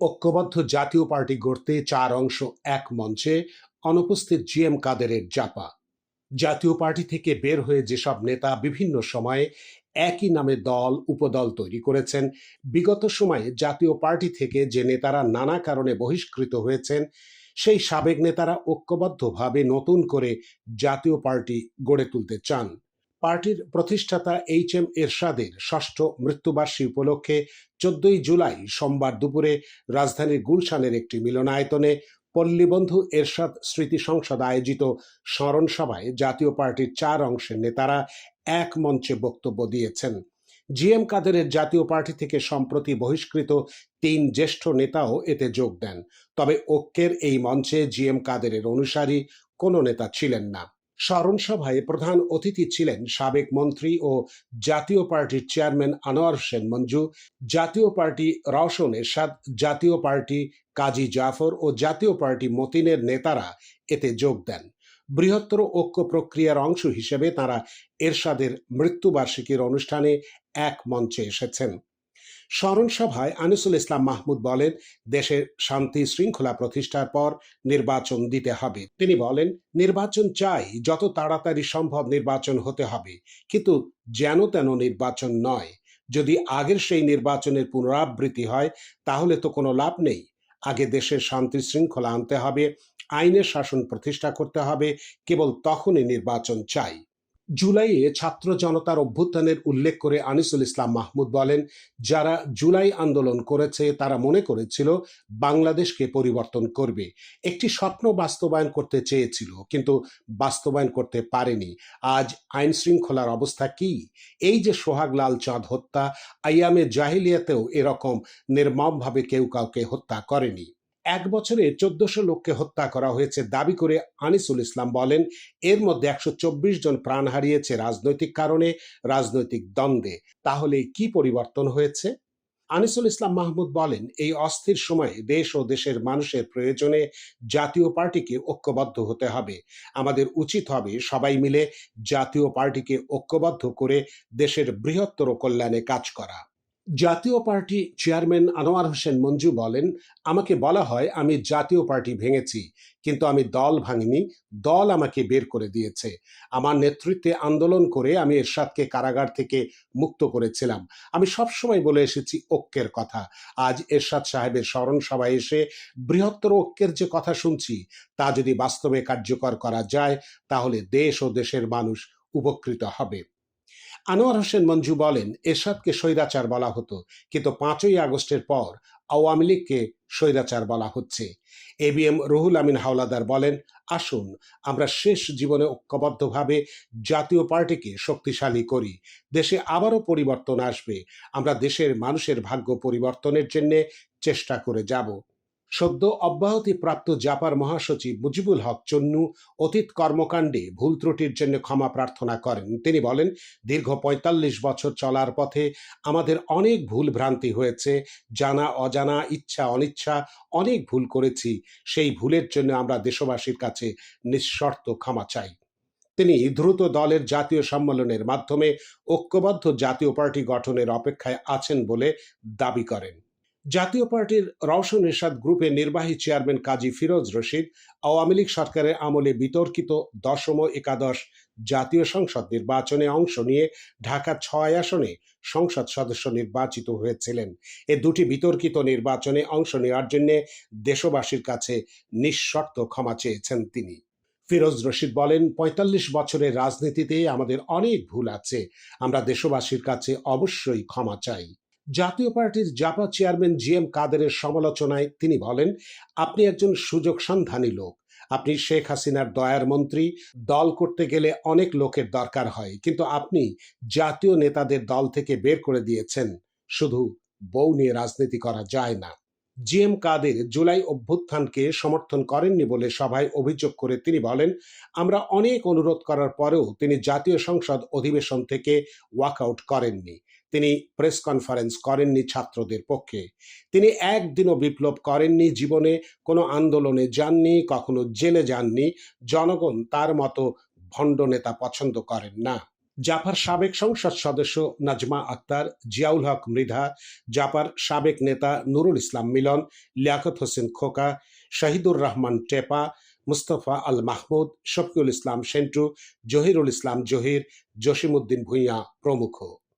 ঐক্যবদ্ধ জাতীয় পার্টি গড়তে চার অংশ এক মঞ্চে অনুপস্থিত জি এম কাদেরের জাপা। জাতীয় পার্টি থেকে বের হয়ে যেসব নেতা বিভিন্ন সময়ে একই নামে দল, উপদল তৈরি করেছেন, বিগত সময়ে জাতীয় পার্টি থেকে যে নেতারা নানা কারণে বহিষ্কৃত হয়েছেন, সেই সাবেক নেতারা ঐক্যবদ্ধভাবে নতুন করে জাতীয় পার্টি গড়ে তুলতে চান। পার্টির প্রতিষ্ঠাতা এইচ এম এরশাদের ষষ্ঠ মৃত্যুবার্ষিকী উপলক্ষে চোদ্দই জুলাই সোমবার দুপুরে রাজধানীর গুলশানের একটি মিলনায়তনে পল্লীবন্ধু এরশাদ স্মৃতি সংসদ আয়োজিত স্মরণ সভায় জাতীয় পার্টির চার অংশের নেতারা এক মঞ্চে বক্তব্য দিয়েছেন। জি এম কাদেরের জাতীয় পার্টি থেকে সম্প্রতি বহিষ্কৃত তিন জ্যেষ্ঠ নেতাও এতে যোগ দেন। তবে ঐক্যের এই মঞ্চে জি এম কাদেরের অনুসারী কোনো নেতা ছিলেন না। স্মরণ সভায় প্রধান অতিথি ছিলেন সাবেক মন্ত্রী ও জাতীয় পার্টির চেয়ারম্যান আনোয়ার হোসেন মঞ্জু, জাতীয় পার্টি রওশন এরশাদ, জাতীয় পার্টি কাজী জাফর ও জাতীয় পার্টি মতিনের নেতারা এতে যোগ দেন। বৃহত্তর ঐক্য প্রক্রিয়ার অংশ হিসেবে তারা এরশাদের মৃত্যুবার্ষিকীর অনুষ্ঠানে এক মঞ্চে এসেছেন। স্মরণ সভায় আনিসুল ইসলাম মাহমুদ বলেন, দেশের শান্তি শৃঙ্খলা প্রতিষ্ঠার পর নির্বাচন দিতে হবে। তিনি বলেন, নির্বাচন চাই, যত তাড়াতাড়ি সম্ভব নির্বাচন হতে হবে। কিন্তু যেন তেন নির্বাচন নয়। যদি আগের সেই নির্বাচনের পুনরাবৃত্তি হয়, তাহলে তো কোনো লাভ নেই। আগে দেশের শান্তি শৃঙ্খলা আনতে হবে, আইনের শাসন প্রতিষ্ঠা করতে হবে, কেবল তখনই নির্বাচন চাই। জুলাইয়ে ছাত্র জনতার অভ্যুত্থানের উল্লেখ করে আনিসুল ইসলাম মাহমুদ বলেন, যারা জুলাই আন্দোলন করেছে, তারা মনে করেছিল বাংলাদেশকে পরিবর্তন করবে। একটি স্বপ্ন বাস্তবায়ন করতে চেয়েছিল, কিন্তু বাস্তবায়ন করতে পারেনি। আজ আইন শৃঙ্খলার অবস্থা কি? এই যে সোহাগ লাল চাঁদ হত্যা, আইয়ামে জাহিলিয়াতেও এরকম নির্মমভাবে কেউ কাউকে হত্যা করেনি। এক বছরে চোদ্দশো লোককে হত্যা করা হয়েছে দাবি করে আনিসুল ইসলাম বলেন, এর মধ্যে একশো চব্বিশ জন প্রাণ হারিয়েছে রাজনৈতিক কারণে, রাজনৈতিক দ্বন্দ্বে। তাহলে কি পরিবর্তন হয়েছে? আনিসুল ইসলাম মাহমুদ বলেন, এই অস্থির সময়ে দেশ ও দেশের মানুষের প্রয়োজনে জাতীয় পার্টিকে ঐক্যবদ্ধ হতে হবে। আমাদের উচিত হবে সবাই মিলে জাতীয় পার্টিকে ঐক্যবদ্ধ করে দেশের বৃহত্তর কল্যাণে কাজ করা। জাতীয় পার্টি চেয়ারম্যান আনোয়ার হোসেন মঞ্জু বলেন, আমাকে বলা হয় আমি জাতীয় পার্টি ভেঙেছি, কিন্তু আমি দল ভাঙিনি, দল আমাকে বের করে দিয়েছে। আমার নেতৃত্বে আন্দোলন করে আমি এরশাদকে কারাগার থেকে মুক্ত করেছিলাম। আমি সবসময় বলে এসেছি ঐক্যের কথা। আজ এরশাদ সাহেবের স্মরণ সভায় এসে বৃহত্তর ঐক্যের যে কথা শুনছি, তা যদি বাস্তবে কার্যকর করা যায়, তাহলে দেশ ও দেশের মানুষ উপকৃত হবে। আনোয়ার হোসেন মঞ্জু বলেন, এরশাদকে স্বৈরাচার বলা হতো, কিন্তু পাঁচই আগস্টের পর আওয়ামী লীগকে স্বৈরাচার বলা হচ্ছে। A B M Ruhul Amin Howlader বলেন, আসুন, আমরা শেষ জীবনে ঐক্যবদ্ধভাবে জাতীয় পার্টিকে শক্তিশালী করি। দেশে আবারও পরিবর্তন আসবে। আমরা দেশের মানুষের ভাগ্য পরিবর্তনের জন্যে চেষ্টা করে যাব। সদ্য অব্যাহতি প্রাপ্ত জাপার মহাসচিব মুজিবুল হক চন্নু অতীত কর্মকাণ্ডে ভুল ত্রুটির জন্য ক্ষমা প্রার্থনা করেন। তিনি বলেন, দীর্ঘ ৪৫ বছর চলার পথে আমাদের অনেক ভুল ভ্রান্তি হয়েছে, জানা, অজানা, ইচ্ছা, অনিচ্ছা, অনেক ভুল করেছি। সেই ভুলের জন্য আমরা দেশবাসীর কাছে নিঃশর্ত ক্ষমা চাই। তিনি দ্রুত দলের জাতীয় সম্মেলনের মাধ্যমে ঐক্যবদ্ধ জাতীয় পার্টি গঠনের অপেক্ষায় আছেন বলে দাবি করেন। জাতীয় পার্টির রওশন এরশাদ গ্রুপের নির্বাহী চেয়ারম্যান কাজী ফিরোজ রশিদ, আওয়ামী লীগ সরকারের আমলে বিতর্কিত দশম একাদশ জাতীয় সংসদ নির্বাচনে অংশ নিয়ে ঢাকা ছয় আসনে সংসদ সদস্য নির্বাচিত হয়েছিলেন। এ দুটি বিতর্কিত নির্বাচনে অংশ নেওয়ার জন্য দেশবাসীর কাছে নিঃশর্ত ক্ষমা চেয়েছেন তিনি। ফিরোজ রশিদ বলেন ৪৫ বছরের রাজনীতিতে আমাদের অনেক ভুল আছে, আমরা দেশবাসীর কাছে অবশ্যই ক্ষমা চাই। জাতীয় পার্টির জাপা চেয়ারম্যান জি এম কাদেরের সমালোচনায় তিনি বলেন, আপনি একজন সুযোগ সন্ধানী লোক। আপনি শেখ হাসিনার দয়ার মন্ত্রী। দল করতে গেলে অনেক লোকের দরকার হয়, কিন্তু আপনি জাতীয় নেতাদের দল থেকে বের করে দিয়েছেন। শুধু বউ নিয়ে রাজনীতি করা যায় না। জি এম কাদের জুলাই অভ্যুত্থানকে সমর্থন করেননি বলে সভায় অভিযোগ করে তিনি বলেন, আমরা অনেক অনুরোধ করার পরেও তিনি জাতীয় সংসদ অধিবেশন থেকে ওয়াকআউট করেননি। তিনি প্রেস কনফারেন্স করেননি ছাত্রদের পক্ষে। তিনি একদিনও বিপ্লব করেননি জীবনে, কোনো আন্দোলনে যাননি, কখনো জেলে যাননি। জনগণ তার মতো ভণ্ড নেতা পছন্দ করেন না। জাপার সাবেক সংসদ সদস্য নাজমা আক্তার, জিয়াউল হক মৃধা জাপার সাবেক নেতা নুরুল ইসলাম মিলন, লিয়াকত হোসেন খোকা, শাহিদুর রহমান টেপা, মুস্তফা আল মাহমুদ, শফিউল ইসলাম সেন্টু, জহিরুল ইসলাম জহির, জসিমউদ্দিন ভূঁইয়া প্রমুখ।